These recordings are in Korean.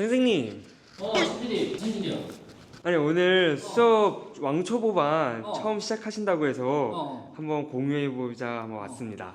선생님 어, PD, 무슨 일이야? 아니 오늘 수업 왕초보반 어. 처음 시작하신다고 해서 어, 한번 공유해 보자 한번 왔습니다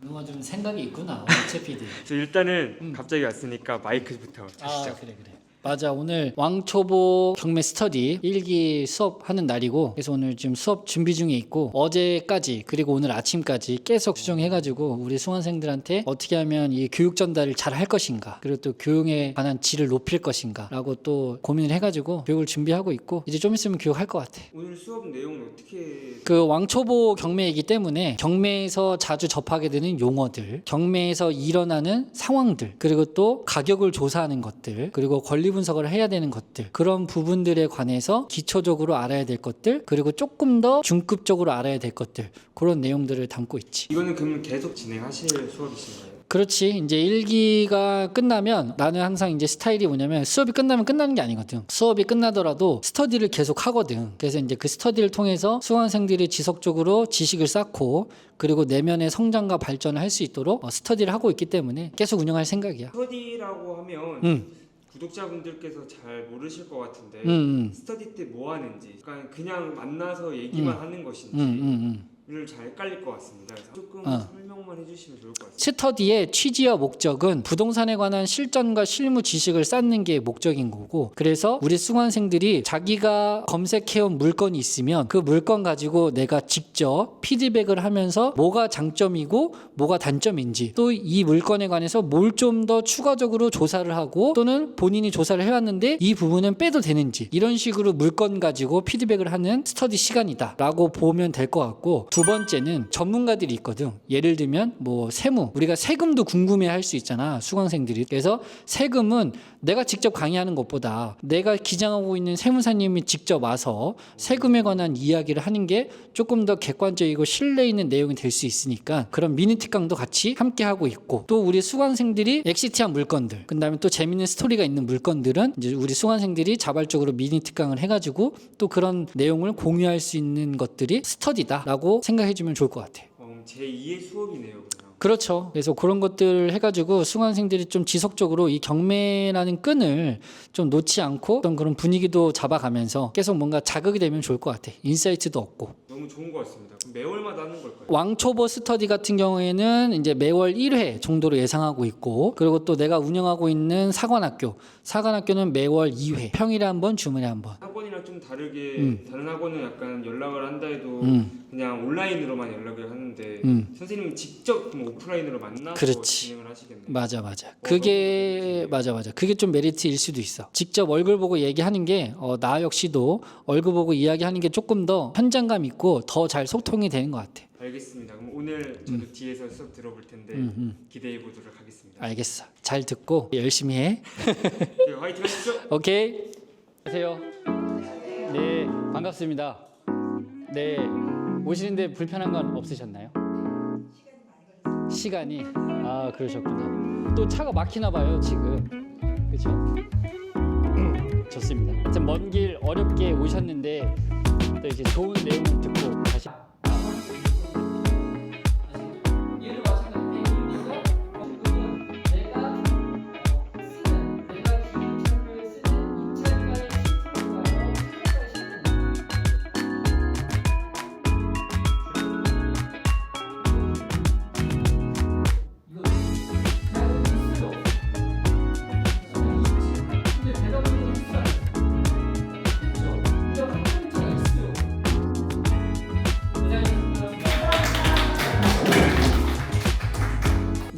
누가 좀 생각이 있구나, 최 PD. 그래서 일단은 음. 갑자기 왔으니까 마이크부터 아, 하시죠 그래 그래. 맞아 오늘 왕초보 경매 스터디 일기 수업 하는 날이고 그래서 오늘 지금 수업 준비 중에 있고 어제까지 그리고 오늘 아침까지 계속 수정해가지고 우리 수강생들한테 어떻게 하면 이 교육 전달을 잘 할 것인가 그리고 또 교육에 관한 질을 높일 것인가 라고 또 고민을 해가지고 교육을 준비하고 있고 이제 좀 있으면 교육할 것 같아. 오늘 수업 내용은 어떻게 그 왕초보 경매이기 때문에 경매에서 자주 접하게 되는 용어들, 경매에서 일어나는 상황들, 그리고 또 가격을 조사하는 것들, 그리고 권리 분석을 해야 되는 것들, 그런 부분들에 관해서 기초적으로 알아야 될 것들, 그리고 조금 더 중급적으로 알아야 될 것들, 그런 내용들을 담고 있지. 이거는 그러면 계속 진행하실 수업이신가요? 그렇지. 이제 일기가 끝나면 나는 항상 이제 스타일이 뭐냐면 수업이 끝나면 끝나는 게 아니거든. 수업이 끝나더라도 스터디를 계속 하거든. 그래서 이제 그 스터디를 통해서 수강생들이 지속적으로 지식을 쌓고 그리고 내면의 성장과 발전을 할 수 있도록 어, 스터디를 하고 있기 때문에 계속 운영할 생각이야. 스터디라고 하면 응. 구독자분들께서 잘 모르실 것 같은데 응, 응, 스터디 때 뭐 하는지 약간 그냥 만나서 얘기만 하는 것인지. 응, 응, 응. 를잘 헷갈릴 것 같습니다. 그래서 조금 어. 설명만 해주시면 좋을 것 같습니다. 스터디의 취지와 목적은 부동산에 관한 실전과 실무 지식을 쌓는 게 목적인 거고 그래서 우리 수강생들이 자기가 검색해온 물건이 있으면 그 물건 가지고 내가 직접 피드백을 하면서 뭐가 장점이고 뭐가 단점인지 또 이 물건에 관해서 뭘 좀 더 추가적으로 조사를 하고 또는 본인이 조사를 해왔는데 이 부분은 빼도 되는지 이런 식으로 물건 가지고 피드백을 하는 스터디 시간이다 라고 보면 될 것 같고 두 번째는 전문가들이 있거든. 예를 들면 뭐 세무. 우리가 세금도 궁금해 할 수 있잖아 수강생들이. 그래서 세금은 내가 직접 강의하는 것보다 내가 기장하고 있는 세무사님이 직접 와서 세금에 관한 이야기를 하는 게 조금 더 객관적이고 신뢰 있는 내용이 될 수 있으니까 그런 미니 특강도 같이 함께 하고 있고 또 우리 수강생들이 엑시티한 물건들 그다음에 또 재밌는 스토리가 있는 물건들은 이제 우리 수강생들이 자발적으로 미니 특강을 해가지고 또 그런 내용을 공유할 수 있는 것들이 스터디다라고 생각해 주면 좋을 것 같아. 어, 제 2의 수업이네요. 그냥. 그렇죠. 그래서 그런 것들을 해가지고 수강생들이 좀 지속적으로 이 경매라는 끈을 좀 놓지 않고 어떤 그런 분위기도 잡아가면서 계속 뭔가 자극이 되면 좋을 것 같아. 인사이트도 얻고. 너무 좋은 것 같습니다. 그럼 매월마다 하는 걸까요? 왕초보 스터디 같은 경우에는 이제 매월 1회 정도로 예상하고 있고 그리고 또 내가 운영하고 있는 사관학교 사관학교는 매월 2회 평일에 한 번 주말에 한번 학원이 랑 좀 다르게 음. 다른 학원은 약간 연락을 한다 해도 음. 그냥 온라인으로만 연락을 하는데 음. 선생님은 직접 그럼 오프라인으로 만나서 그렇지. 진행을 하시겠네요. 맞아 맞아 어, 그게 맞아 맞아 그게 좀 메리트일 수도 있어 직접 얼굴 보고 얘기하는 게 어, 나 역시도 얼굴 보고 이야기하는 게 조금 더 현장감 있고 더 잘 소통이 되는 것 같아 알겠습니다. 그럼 오늘 저도 뒤에서 수업 들어볼 텐데 음, 음. 기대해 보도록 하겠습니다. 알겠어 잘 듣고 열심히 해 네, 화이팅 하십시오. 오케이. 안녕하세요. 네, 반갑습니다. 네, 오시는데 불편한 건 없으셨나요? 시간이 아 그러셨구나. 또 차가 막히나 봐요 지금. 그렇죠? 좋습니다. 먼 길 어렵게 오셨는데 또 이렇게 좋은 내용을 듣고 다시.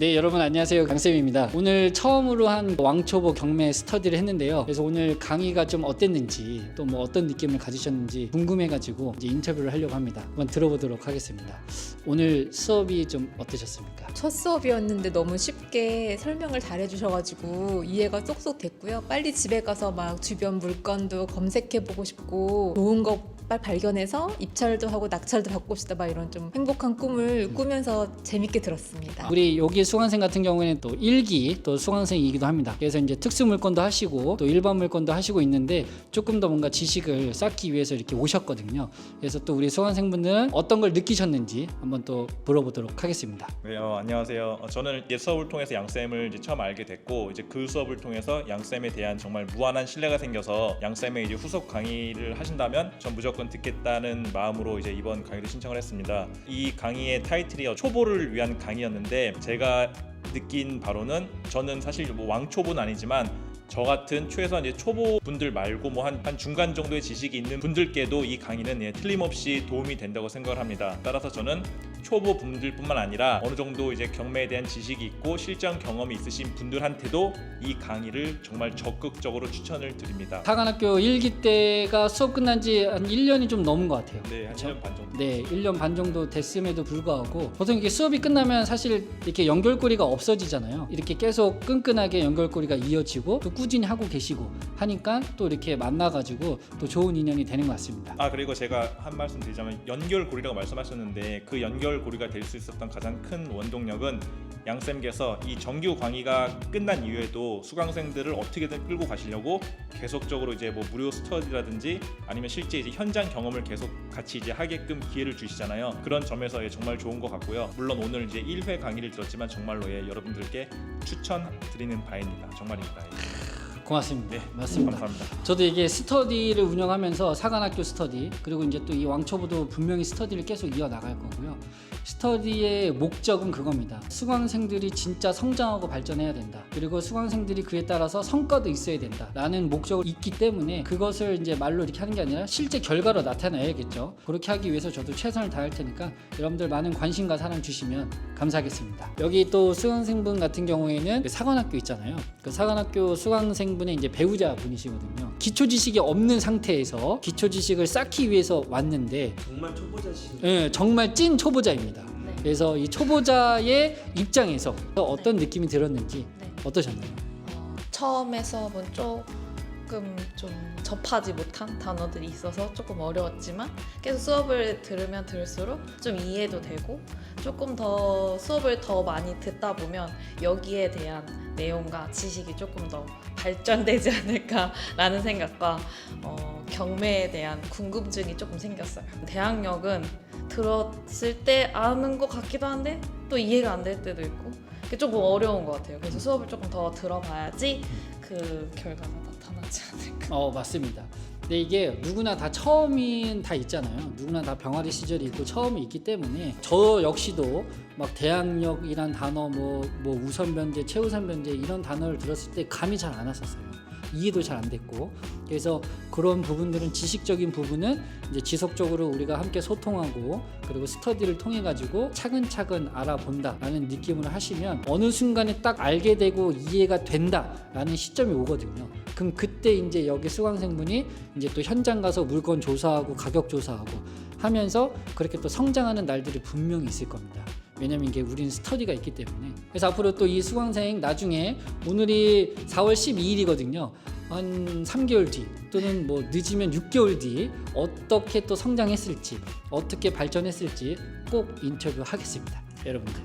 네 여러분 안녕하세요. 강쌤입니다. 오늘 처음으로 한 왕초보 경매 스터디를 했는데요. 그래서 오늘 강의가 좀 어땠는지 또 뭐 어떤 느낌을 가지셨는지 궁금해가지고 이제 인터뷰를 하려고 합니다. 한번 들어보도록 하겠습니다. 오늘 수업이 좀 어떠셨습니까? 첫 수업이었는데 너무 쉽게 설명을 잘 해주셔가지고 이해가 쏙쏙 됐고요. 빨리 집에 가서 막 주변 물건도 검색해보고 싶고 좋은 거 빨리 발견해서 입찰도 하고 낙찰도 받고 싶다 막 이런 좀 행복한 꿈을 꾸면서 재밌게 들었습니다. 우리 여기 수강생 같은 경우에는 또 일기 또 수강생이기도 합니다. 그래서 이제 특수 물건도 하시고 또 일반 물건도 하시고 있는데 조금 더 뭔가 지식을 쌓기 위해서 이렇게 오셨거든요. 그래서 또 우리 수강생분들은 어떤 걸 느끼셨는지 한번 또 물어보도록 하겠습니다. 네, 어, 안녕하세요. 어, 저는 옛 수업을 통해서 양 쌤을 이제 처음 알게 됐고 이제 그 수업을 통해서 양 쌤에 대한 정말 무한한 신뢰가 생겨서 양 쌤의 이제 후속 강의를 하신다면 전 무조건 듣겠다는 마음으로 이제 이번 강의를 신청을 했습니다. 이 강의의 타이틀이 초보를 위한 강의였는데 제가 느낀 바로는 저는 사실 뭐 왕초보는 아니지만 저 같은 최소한 이제 초보 분들 말고 뭐한 한 중간 정도의 지식이 있는 분들께도 이 강의는 예, 틀림없이 도움이 된다고 생각을 합니다. 따라서 저는 초보 분들뿐만 아니라 어느 정도 이제 경매에 대한 지식이 있고 실전 경험이 있으신 분들한테도 이 강의를 정말 적극적으로 추천을 드립니다. 사관학교 1기 때가 수업 끝난 지 한 1년이 좀 넘은 것 같아요. 네, 한 그쵸? 1년 반 정도. 네, 1년 반 정도 됐음에도 불구하고 보통 이렇게 수업이 끝나면 사실 이렇게 연결고리가 없어지잖아요. 이렇게 계속 끈끈하게 연결고리가 이어지고 또 꾸준히 하고 계시고 하니까 또 이렇게 만나가지고 또 좋은 인연이 되는 것 같습니다. 아 그리고 제가 한 말씀 드리자면 연결고리라고 말씀하셨는데 그 연결고리가 될 수 있었던 가장 큰 원동력은 양쌤께서 이 정규 강의가 끝난 이후에도 수강생들을 어떻게든 끌고 가시려고 계속적으로 이제 뭐 무료 스터디라든지 아니면 실제 이제 현장 경험을 계속 같이 이제 하게끔 기회를 주시잖아요. 그런 점에서 예, 정말 좋은 것 같고요. 물론 오늘 이제 1회 강의를 들었지만 정말로 예, 여러분들께 추천드리는 바입니다. 정말입니다. 예. 고맙습니다. 네, 맞습니다. 감사합니다. 저도 이게 스터디를 운영하면서 사관학교 스터디 그리고 이제 또 이 왕초보도 분명히 스터디를 계속 이어 나갈 거고요. 스터디의 목적은 그겁니다. 수강생들이 진짜 성장하고 발전해야 된다. 그리고 수강생들이 그에 따라서 성과도 있어야 된다. 라는 목적이 있기 때문에 그것을 이제 말로 이렇게 하는 게 아니라 실제 결과로 나타내야겠죠. 그렇게 하기 위해서 저도 최선을 다할 테니까 여러분들 많은 관심과 사랑 주시면 감사하겠습니다. 여기 또 수강생분 같은 경우에는 사관학교 있잖아요. 그 사관학교 수강생분 의 이제 배우자 분이시거든요. 기초 지식이 없는 상태에서 기초 지식을 쌓기 위해서 왔는데 정말 초보자신 예, 정말 찐 초보자입니다. 네. 그래서 이 초보자의 입장에서 어떤 느낌이 들었는지 네. 어떠셨나요? 어, 처음에 수업은 조금 좀 접하지 못한 단어들이 있어서 조금 어려웠지만 계속 수업을 들으면 들을수록 좀 이해도 되고 조금 더 수업을 더 많이 듣다 보면 여기에 대한 내용과 지식이 조금 더 발전되지 않을까라는 생각과 어, 경매에 대한 궁금증이 조금 생겼어요. 대학력은 들었을 때 아는 것 같기도 한데 또 이해가 안 될 때도 있고 그게 조금 어려운 것 같아요. 그래서 수업을 조금 더 들어봐야지 그 결과가 나타나지 않을까. 어 맞습니다. 근데 이게 누구나 다 처음인 다 있잖아요. 누구나 다 병아리 시절이 있고 처음이 있기 때문에 저 역시도 막 대학력이란 단어 뭐 뭐 우선 변제, 최우선 변제 이런 단어를 들었을 때 감이 잘 안 왔었어요. 이해도 잘 안 됐고 그래서 그런 부분들은 지식적인 부분은 이제 지속적으로 우리가 함께 소통하고 그리고 스터디를 통해 가지고 차근차근 알아본다라는 느낌으로 하시면 어느 순간에 딱 알게 되고 이해가 된다라는 시점이 오거든요. 그럼 그때 이제 여기 수강생분이 이제 또 현장 가서 물건 조사하고 가격 조사하고 하면서 그렇게 또 성장하는 날들이 분명히 있을 겁니다. 왜냐면 이게 우리는 스터디가 있기 때문에. 그래서 앞으로 또 이 수강생 나중에 오늘이 4월 12일이거든요. 한 3개월 뒤 또는 뭐 늦으면 6개월 뒤 어떻게 또 성장했을지 어떻게 발전했을지 꼭 인터뷰 하겠습니다 여러분들.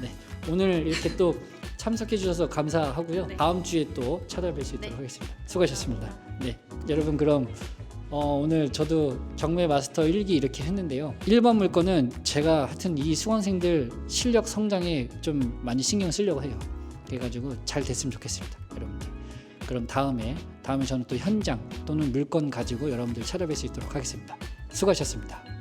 네 오늘 이렇게 또 참석해 주셔서 감사하고요. 네. 다음 주에 또 찾아뵐 수 있도록 네. 하겠습니다. 수고하셨습니다. 네 여러분 그럼 어, 오늘 저도 경매 마스터 1기 이렇게 했는데요. 1번 물건은 제가 하여튼 이 수강생들 실력 성장에 좀 많이 신경 쓰려고 해요. 그래가지고 잘 됐으면 좋겠습니다. 여러분들. 그럼 다음에 다음에 저는 또 현장 또는 물건 가지고 여러분들 찾아뵐 수 있도록 하겠습니다. 수고하셨습니다.